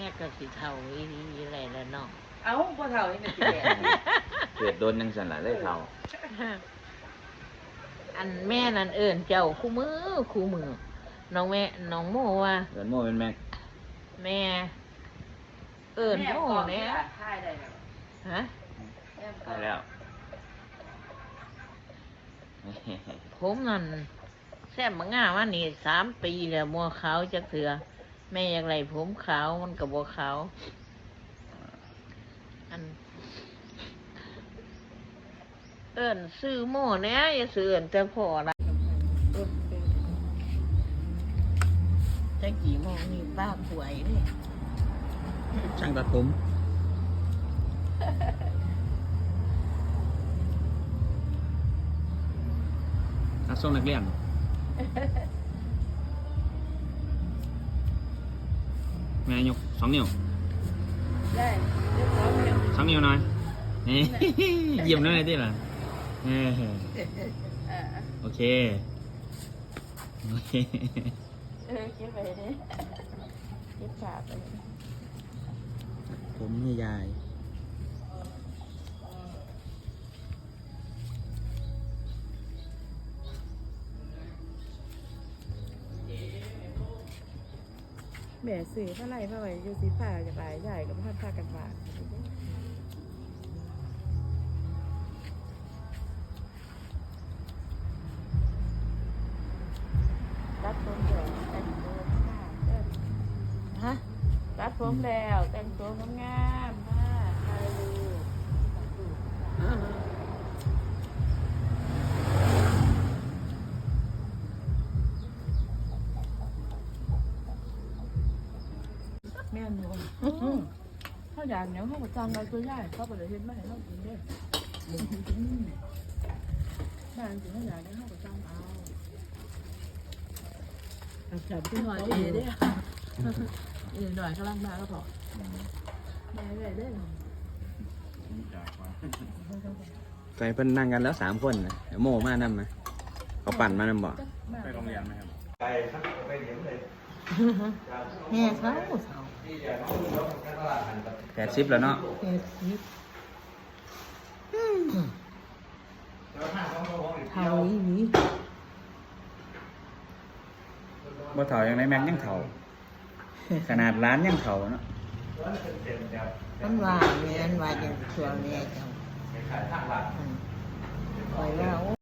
ม่ก็สิเท่าอีนีอะไรแล้วเนาะเอ้าพ่อเฒ่านี่เป็นสิแก่เกิดโดนยังสันหลายเลยเท่าอันแม่นั่นเอิ้นเจ้าคู่มือคู่มือน้องแม่น้องโมว่า เกิดโม่เป็นแม็กแม่ เอิ้นโมก่อนเนี่ยท่ายได้แล้วฮะ แม่ก่อได้นแล้ว ผมนั่นแซ่บมางาว่านี่สามปีแล้วมัวขาวจักเถือ แม่อยากไรผมขาวมันก็บ่ขาวอัน เอิ้นซื้อโม่เนี่ยอย่าซื้อเอิ้นแต่พอละจักกี่โมงนี่ป้าป่วยเนี่ยช่างตัดผมนักส่งนักเรียน แม่ยกสองนิ้วได้เรียบร้อยแล้วสองนิ้วหน่อยนี่เยี่ยมเลยที่ล่ะเอออ่าโอเคโอเคเออเก็บไปเด้เก็บขาไปผมให้ยาย แม่ซื้อเท่าไหร่เท่าไหร่อยู่สีผ้าจะไปใหญ่กับพันพากันบาดรัดผมแล้วแต่งตัวงามฮะรัดผมแล้วแต่งตัวงามๆ แม่หนูเขาอยากเนี้ยเขาก็จำอะไรตัวใหญ่เขาไปเลยเห็นมาให้เรากินเด้อบ้านจริงเขาอยากเนี้ยเขาก็จำเอาจับพี่หน่อยเอ๋เด้อเอ๋หน่อยกำลังมาก็พอแม่เลยเด้อใส่เพิ่นนั่งกันแล้วสามคนนะเดี๋ยวโม่มานำนะเขาปั่นมานำบ่ไปโรงเรียนไหมครับ แม่เขาเขาแปดสิบแล้วเนาะแม่สิอืมเท่าอีหลีบ่เถ่ายังไงแม็กยังเถ่าขนาดร้านยังเถ่าเนาะมันว่าแม่นว่าจังช่วงนี้เจ้าอืมคอยว่า